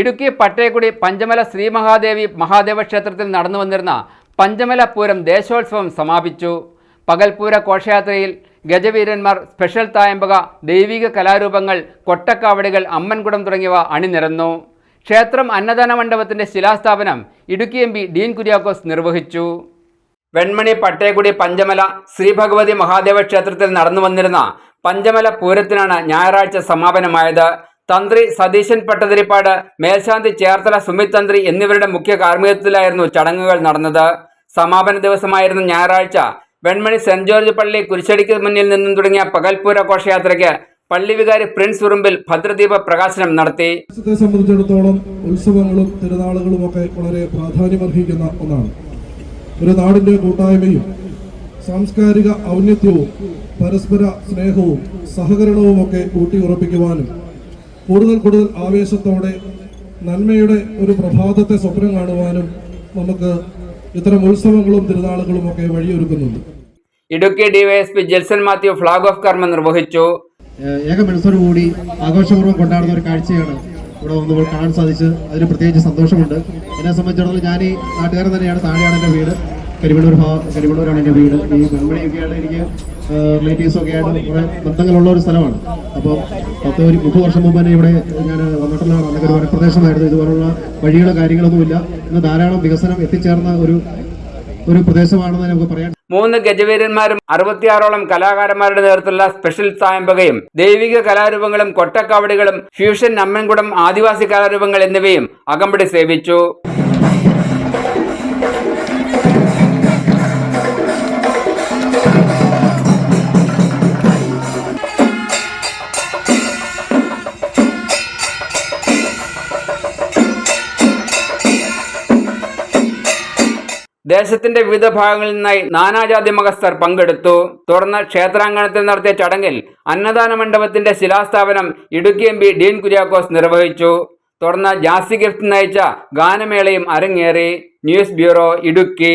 ഇടുക്കി പട്ടേക്കുടി പഞ്ചമല ശ്രീ മഹാദേവി മഹാദേവ ക്ഷേത്രത്തിൽ നടന്നു വന്നിരുന്ന പഞ്ചമല പൂരം ദേശോത്സവം സമാപിച്ചു. പകൽപൂര ഘോഷയാത്രയിൽ ഗജവീരന്മാർ സ്പെഷ്യൽ തായമ്പക ദൈവിക കലാരൂപങ്ങൾ കൊട്ടക്കാവടികൾ അമ്മൻകുടം തുടങ്ങിയവ അണിനിരന്നു. ക്ഷേത്രം അന്നദാന മണ്ഡപത്തിന്റെ ശിലാസ്ഥാപനം ഇടുക്കി എം പി ഡീൻ കുര്യാക്കോസ് നിർവഹിച്ചു. വെൺമണി പട്ടേക്കുടി പഞ്ചമല ശ്രീ ഭഗവതി മഹാദേവ ക്ഷേത്രത്തിൽ നടന്നു വന്നിരുന്ന പഞ്ചമല പൂരത്തിനാണ് ഞായറാഴ്ച സമാപനമായത്. തന്ത്രി സതീശൻ പട്ടതിരിപ്പാട് മേൽശാന്തി ചേർത്തല സുമിത് തന്ത്രി എന്നിവരുടെ മുഖ്യ കാർമ്മികത്വത്തിലായിരുന്നു ചടങ്ങുകൾ നടന്നത്. സമാപന ദിവസമായിരുന്ന ഞായറാഴ്ച. വെൺമണി സെന്റ് ജോർജ് പള്ളി കുരിശടിക്ക് മുന്നിൽ നിന്നും തുടങ്ങിയ പകൽപൂര ഘോഷയാത്രയ്ക്ക് പള്ളി വികാരി പ്രിൻസ് ഉറുമ്പിൽ ഭദ്രദീപ പ്രകാശനം നടത്തി. സംബന്ധിച്ചിടത്തോളം ഉത്സവങ്ങളും തിരുനാളുകളും ഒക്കെ വളരെ പ്രാധാന്യമർഹിക്കുന്ന ഒന്നാണ്. ഒരു നാടിന്റെ കൂട്ടായ്മയും സാംസ്കാരിക ഔന്നത്യവും പരസ്പര സ്നേഹവും സഹകരണവും ഒക്കെ ഊട്ടിയുറപ്പിക്കുവാനും കൂടുതൽ കൂടുതൽ ആവേശത്തോടെ നന്മയുടെ ഒരു പ്രഭാതത്തെ സ്വപ്നം കാണുവാനും നമുക്ക് ഇത്തരം ഉത്സവങ്ങളും തിരുനാളുകളും ഒക്കെ വഴിയൊരുക്കുന്നുണ്ട്. Idukki DYSP Jelson Mathew flag off കർമ്മ നിർവഹിച്ചു. ഏക മനസ്സോടുകൂടി ആഘോഷപൂർവം കൊണ്ടാടുന്ന ഒരു കാഴ്ചയാണ് ഇവിടെ വന്നപ്പോൾ കാണാൻ സാധിച്ചത്. അതിന് പ്രത്യേകിച്ച് സന്തോഷമുണ്ട്. എന്നെ സംബന്ധിച്ചിടത്തോളം ഞാൻ ഈ നാട്ടുകാരൻ തന്നെയാണ്. താഴെയാണ് എന്റെ വീട്. കരിവള്ളൂർ ഭാ കരിവള്ളൂരാണ് എന്റെ വീട്. ഈ വെൺമണിയൊക്കെയാണ് എനിക്ക് റിലേറ്റീവ്സൊക്കെ ആയിട്ട് കുറേ ബന്ധങ്ങളുള്ള ഒരു സ്ഥലമാണ്. അപ്പോൾ പത്ത് ഒരു മുപ്പത് വർഷം മുമ്പ് തന്നെ ഇവിടെ ഞാൻ വന്നിട്ടുള്ളതാണ് അന്നൊക്കെ ഒരു വനപ്രദേശമായിരുന്നു. ഇതുപോലുള്ള വഴികളോ കാര്യങ്ങളൊന്നുമില്ല ഇന്ന് ധാരാളം വികസനം എത്തിച്ചേർന്ന ഒരു ഒരു പ്രദേശമാണെന്ന് നമുക്ക് പറയാൻ മൂന്ന് ഗജവീരന്മാരും അറുപത്തിയാറോളം കലാകാരന്മാരുടെ നേതൃത്വത്തിലുള്ള സ്പെഷ്യൽ സായംബകയും ദൈവിക കലാരൂപങ്ങളും കൊട്ടക്കാവടികളും ഫ്യൂഷൻ അമ്മൻകുടം ആദിവാസി കലാരൂപങ്ങൾ എന്നിവയും അകമ്പടി സേവിച്ചു. ദേശത്തിന്റെ വിവിധ ഭാഗങ്ങളിൽ നിന്നായി നാനാജാതി മതസ്ഥർ പങ്കെടുത്തു. തുടർന്ന് ക്ഷേത്രാങ്കണത്തിൽ നടത്തിയ ചടങ്ങിൽ അന്നദാന മണ്ഡപത്തിന്റെ ശിലാസ്ഥാപനം ഇടുക്കി എം പി ഡീൻ കുര്യാക്കോസ് നിർവഹിച്ചു. തുടർന്ന് ജാസി ഗിഫ്റ്റ് നയിച്ച ഗാനമേളയും അരങ്ങേറി. News bureau Idukki.